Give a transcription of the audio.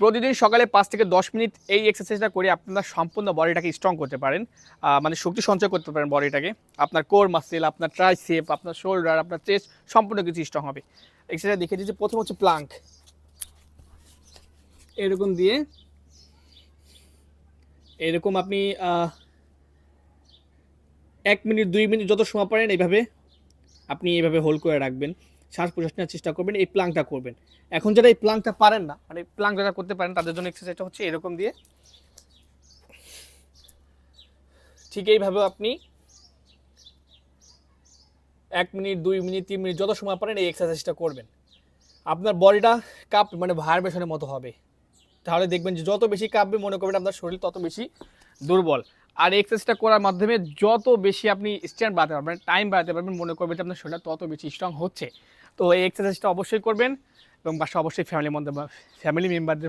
প্রতিদিন সকালে পাঁচ থেকে দশ মিনিট এই এক্সারসাইজটা করে আপনার সম্পূর্ণ বডিটাকে স্ট্রং করতে পারেন মানে শক্তি সঞ্চয় করতে পারেন বডিটাকে। আপনার কোর মাসেল আপনার ট্রাইসেপ আপনার শোল্ডার আপনার চেস্ট সম্পূর্ণ কিছু স্ট্রং হবে। এক্সারসাইজ দেখে দিচ্ছি প্রথম হচ্ছে প্লাঙ্ক এরকম দিয়ে, এরকম আপনি এক মিনিট, দুই মিনিট যত সময় পারেন এইভাবে আপনি এইভাবে হোল্ড করে রাখবেন। শ্বাস প্রশ্বাস নেওয়ার চেষ্টা করবেন, এই প্লাংটা করবেন। এখন যারা এই প্লাংটা পারেন না মানে প্লাং যারা করতে পারেন, তাদের জন্য এক্সারসাইজটা হচ্ছে এরকম দিয়ে। ঠিক এইভাবে আপনি এক মিনিট, দুই মিনিট, তিন মিনিট যত সময় পারেন এই এক্সারসাইজটা করবেন। আপনার বডিটা কাপ মানে ভাইব্রেশনের মতো হবে। তাহলে দেখবেন যে যত বেশি কাঁপবে, মনে করবেন আপনার শরীর তত বেশি দুর্বল। আর এক্সারসাইজটা করার মাধ্যমে যত বেশি আপনি স্ট্যান্ড বাড়াতে পারবেন টাইম বাড়াতে পারবেন, মনে করবেন যে আপনার শরীরটা তত বেশি স্ট্রং হচ্ছে। তো এই এক্সারসাইজটা অবশ্যই করবেন এবং বাসা অবশ্যই ফ্যামিলির মধ্যে ফ্যামিলি মেম্বারদের